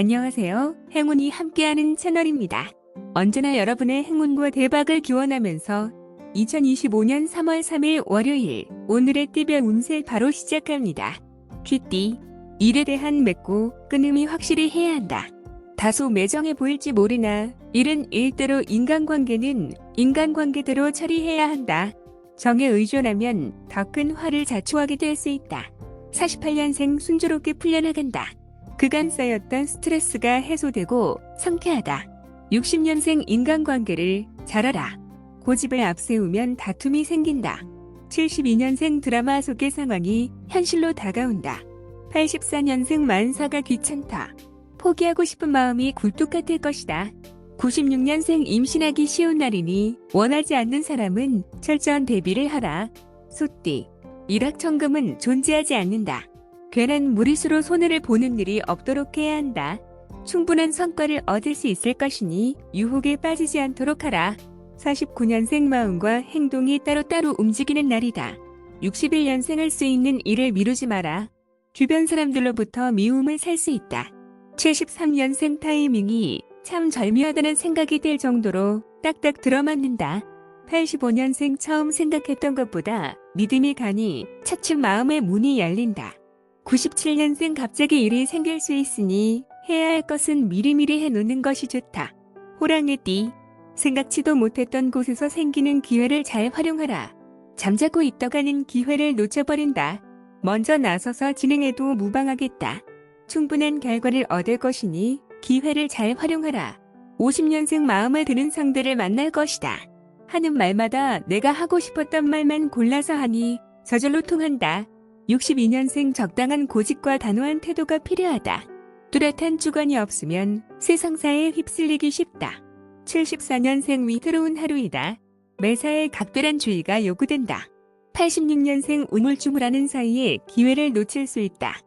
안녕하세요. 행운이 함께하는 채널입니다. 언제나 여러분의 행운과 대박을 기원하면서 2025년 3월 3일 월요일 오늘의 띠별 운세 바로 시작합니다. 쥐띠 일에 대한 맺고 끊음이 확실히 해야 한다. 다소 매정해 보일지 모르나 일은 일대로 인간관계는 인간관계대로 처리해야 한다. 정에 의존하면 더 큰 화를 자초하게 될 수 있다. 48년생 순조롭게 풀려나간다. 그간 쌓였던 스트레스가 해소되고 상쾌하다. 60년생 인간관계를 잘 알아. 고집을 앞세우면 다툼이 생긴다. 72년생 드라마 속의 상황이 현실로 다가온다. 84년생 만사가 귀찮다. 포기하고 싶은 마음이 굴뚝 같을 것이다. 96년생 임신하기 쉬운 날이니 원하지 않는 사람은 철저한 대비를 하라. 소띠. 일확천금은 존재하지 않는다. 괜한 무리수로 손해를 보는 일이 없도록 해야 한다. 충분한 성과를 얻을 수 있을 것이니 유혹에 빠지지 않도록 하라. 49년생 마음과 행동이 따로따로 움직이는 날이다. 61년생 할 수 있는 일을 미루지 마라. 주변 사람들로부터 미움을 살 수 있다. 73년생 타이밍이 참 절묘하다는 생각이 들 정도로 딱딱 들어맞는다. 85년생 처음 생각했던 것보다 믿음이 가니 차츰 마음의 문이 열린다. 97년생 갑자기 일이 생길 수 있으니 해야 할 것은 미리미리 해놓는 것이 좋다. 호랑이띠 생각지도 못했던 곳에서 생기는 기회를 잘 활용하라. 잠자고 있다가는 기회를 놓쳐버린다. 먼저 나서서 진행해도 무방하겠다. 충분한 결과를 얻을 것이니 기회를 잘 활용하라. 50년생 마음에 드는 상대를 만날 것이다. 하는 말마다 내가 하고 싶었던 말만 골라서 하니 저절로 통한다. 62년생 적당한 고집과 단호한 태도가 필요하다. 뚜렷한 주관이 없으면 세상사에 휩쓸리기 쉽다. 74년생 위태로운 하루이다. 매사에 각별한 주의가 요구된다. 86년생 우물쭈물하는 사이에 기회를 놓칠 수 있다.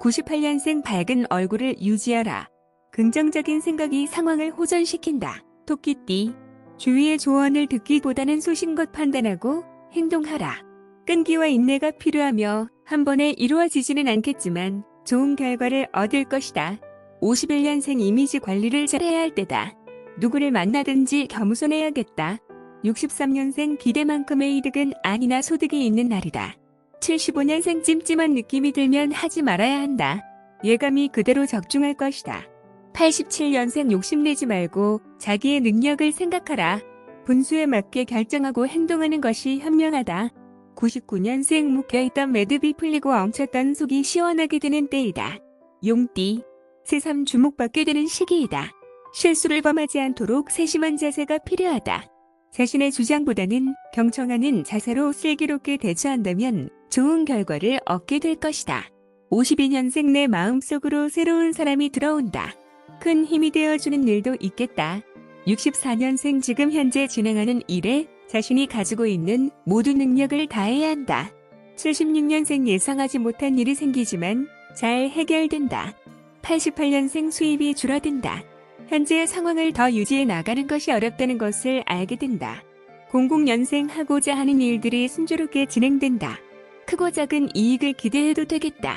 98년생 밝은 얼굴을 유지하라. 긍정적인 생각이 상황을 호전시킨다. 토끼띠. 주위의 조언을 듣기보다는 소신껏 판단하고 행동하라. 끈기와 인내가 필요하며 한 번에 이루어지지는 않겠지만 좋은 결과를 얻을 것이다. 51년생 이미지 관리를 잘해야 할 때다. 누구를 만나든지 겸손해야겠다. 63년생 기대만큼의 이득은 아니나 소득이 있는 날이다. 75년생 찜찜한 느낌이 들면 하지 말아야 한다. 예감이 그대로 적중할 것이다. 87년생 욕심내지 말고 자기의 능력을 생각하라. 분수에 맞게 결정하고 행동하는 것이 현명하다. 99년생 묶여있던 매듭이 풀리고 엉쳤던 속이 시원하게 되는 때이다. 용띠. 새삼 주목받게 되는 시기이다. 실수를 범하지 않도록 세심한 자세가 필요하다. 자신의 주장보다는 경청하는 자세로 슬기롭게 대처한다면 좋은 결과를 얻게 될 것이다. 52년생 내 마음속으로 새로운 사람이 들어온다. 큰 힘이 되어주는 일도 있겠다. 64년생 지금 현재 진행하는 일에 자신이 가지고 있는 모든 능력을 다해야 한다. 76년생 예상하지 못한 일이 생기지만 잘 해결된다. 88년생 수입이 줄어든다. 현재의 상황을 더 유지해 나가는 것이 어렵다는 것을 알게 된다. 00년생 하고자 하는 일들이 순조롭게 진행된다. 크고 작은 이익을 기대해도 되겠다.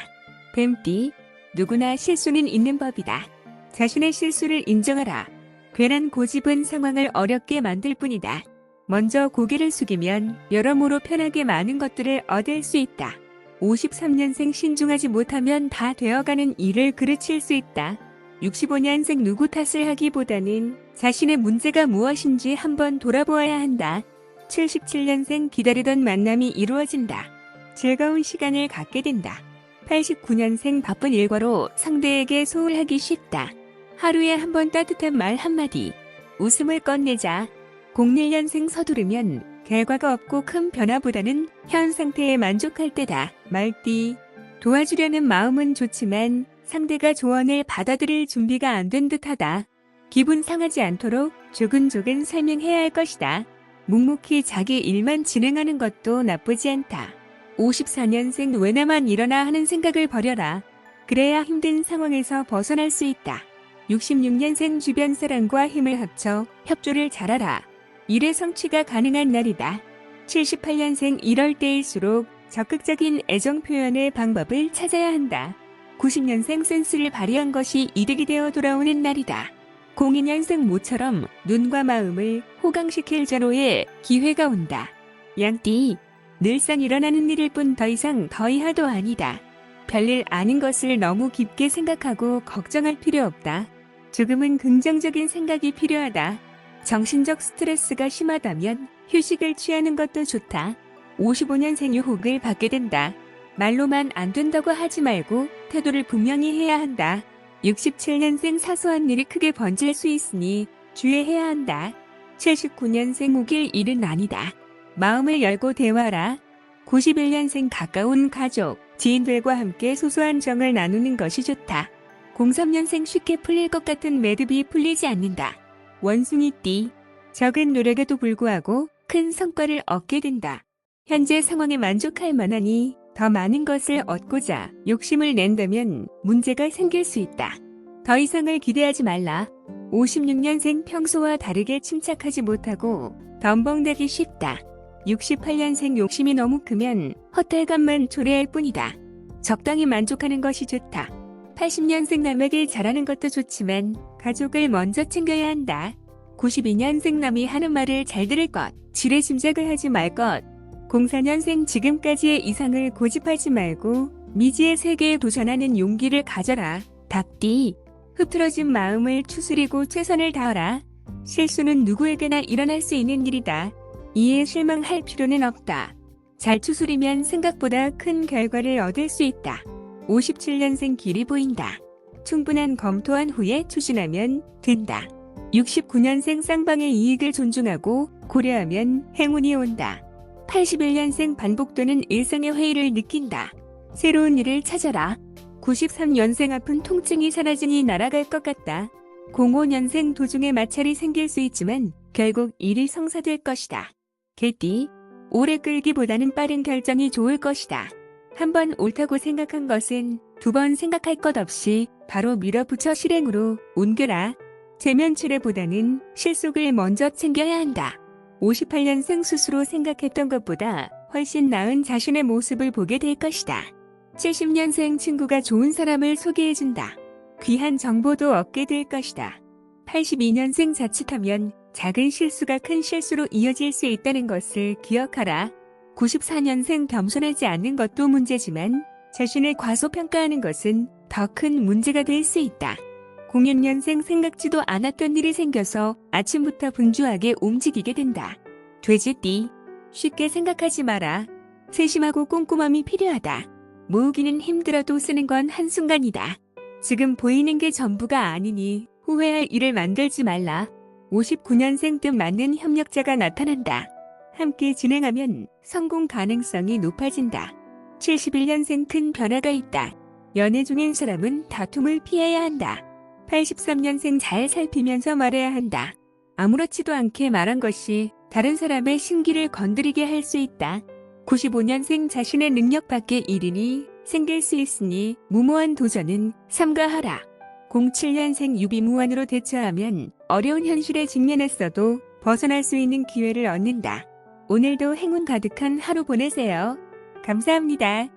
뱀띠, 누구나 실수는 있는 법이다. 자신의 실수를 인정하라. 괜한 고집은 상황을 어렵게 만들 뿐이다. 먼저 고개를 숙이면 여러모로 편하게 많은 것들을 얻을 수 있다. 53년생 신중하지 못하면 다 되어가는 일을 그르칠 수 있다. 65년생 누구 탓을 하기보다는 자신의 문제가 무엇인지 한번 돌아보아야 한다. 77년생 기다리던 만남이 이루어진다. 즐거운 시간을 갖게 된다. 89년생 바쁜 일과로 상대에게 소홀하기 쉽다. 하루에 한 번 따뜻한 말 한마디, 웃음을 꺼내자. 01년생 서두르면 결과가 없고 큰 변화보다는 현 상태에 만족할 때다. 말띠. 도와주려는 마음은 좋지만 상대가 조언을 받아들일 준비가 안 된 듯하다. 기분 상하지 않도록 조근조근 설명해야 할 것이다. 묵묵히 자기 일만 진행하는 것도 나쁘지 않다. 54년생 왜나만 일어나 하는 생각을 버려라. 그래야 힘든 상황에서 벗어날 수 있다. 66년생 주변 사람과 힘을 합쳐 협조를 잘하라. 일의 성취가 가능한 날이다. 78년생 이럴 때일수록 적극적인 애정 표현의 방법을 찾아야 한다. 90년생 센스를 발휘한 것이 이득이 되어 돌아오는 날이다. 02년생 모처럼 눈과 마음을 호강시킬 자로의 기회가 온다. 양띠, 늘상 일어나는 일일 뿐 더 이상 더이하도 아니다. 별일 아닌 것을 너무 깊게 생각하고 걱정할 필요 없다. 조금은 긍정적인 생각이 필요하다. 정신적 스트레스가 심하다면 휴식을 취하는 것도 좋다. 55년 생 유혹을 받게 된다. 말로만 안 된다고 하지 말고 태도를 분명히 해야 한다. 67년생 사소한 일이 크게 번질 수 있으니 주의해야 한다. 79년생 우길 일은 아니다. 마음을 열고 대화라. 91년생 가까운 가족, 지인들과 함께 소소한 정을 나누는 것이 좋다. 03년생 쉽게 풀릴 것 같은 매듭이 풀리지 않는다. 원숭이띠, 적은 노력에도 불구하고 큰 성과를 얻게 된다. 현재 상황에 만족할 만하니 더 많은 것을 얻고자 욕심을 낸다면 문제가 생길 수 있다. 더 이상을 기대하지 말라. 56년생 평소와 다르게 침착하지 못하고 덤벙대기 쉽다. 68년생 욕심이 너무 크면 헛달감만 초래할 뿐이다. 적당히 만족하는 것이 좋다. 80년생 남에게 잘하는 것도 좋지만 가족을 먼저 챙겨야 한다. 92년생 남이 하는 말을 잘 들을 것, 지레 짐작을 하지 말 것. 04년생 지금까지의 이상을 고집하지 말고 미지의 세계에 도전하는 용기를 가져라. 닭띠, 흐트러진 마음을 추스리고 최선을 다하라. 실수는 누구에게나 일어날 수 있는 일이다. 이에 실망할 필요는 없다. 잘 추스리면 생각보다 큰 결과를 얻을 수 있다. 57년생 길이 보인다. 충분한 검토한 후에 추진하면 된다. 69년생 쌍방의 이익을 존중하고 고려하면 행운이 온다. 81년생 반복되는 일상의 회의를 느낀다. 새로운 일을 찾아라. 93년생 아픈 통증이 사라지니 날아갈 것 같다. 05년생 도중에 마찰이 생길 수 있지만 결국 일이 성사될 것이다. 개띠, 오래 끌기보다는 빠른 결정이 좋을 것이다. 한 번 옳다고 생각한 것은 두 번 생각할 것 없이 바로 밀어붙여 실행으로 옮겨라. 재면출애보다는 실속을 먼저 챙겨야 한다. 58년생 스스로 생각했던 것보다 훨씬 나은 자신의 모습을 보게 될 것이다. 70년생 친구가 좋은 사람을 소개해준다. 귀한 정보도 얻게 될 것이다. 82년생 자칫하면 작은 실수가 큰 실수로 이어질 수 있다는 것을 기억하라. 94년생 겸손하지 않는 것도 문제지만 자신을 과소평가하는 것은 더 큰 문제가 될 수 있다. 06년생 생각지도 않았던 일이 생겨서 아침부터 분주하게 움직이게 된다. 돼지띠, 쉽게 생각하지 마라. 세심하고 꼼꼼함이 필요하다. 모으기는 힘들어도 쓰는 건 한순간이다. 지금 보이는 게 전부가 아니니 후회할 일을 만들지 말라. 59년생 뜻 맞는 협력자가 나타난다. 함께 진행하면 성공 가능성이 높아진다. 71년생 큰 변화가 있다. 연애 중인 사람은 다툼을 피해야 한다. 83년생 잘 살피면서 말해야 한다. 아무렇지도 않게 말한 것이 다른 사람의 심기를 건드리게 할 수 있다. 95년생 자신의 능력 밖의 일이니 생길 수 있으니 무모한 도전은 삼가하라. 07년생 유비무환으로 대처하면 어려운 현실에 직면했어도 벗어날 수 있는 기회를 얻는다. 오늘도 행운 가득한 하루 보내세요. 감사합니다.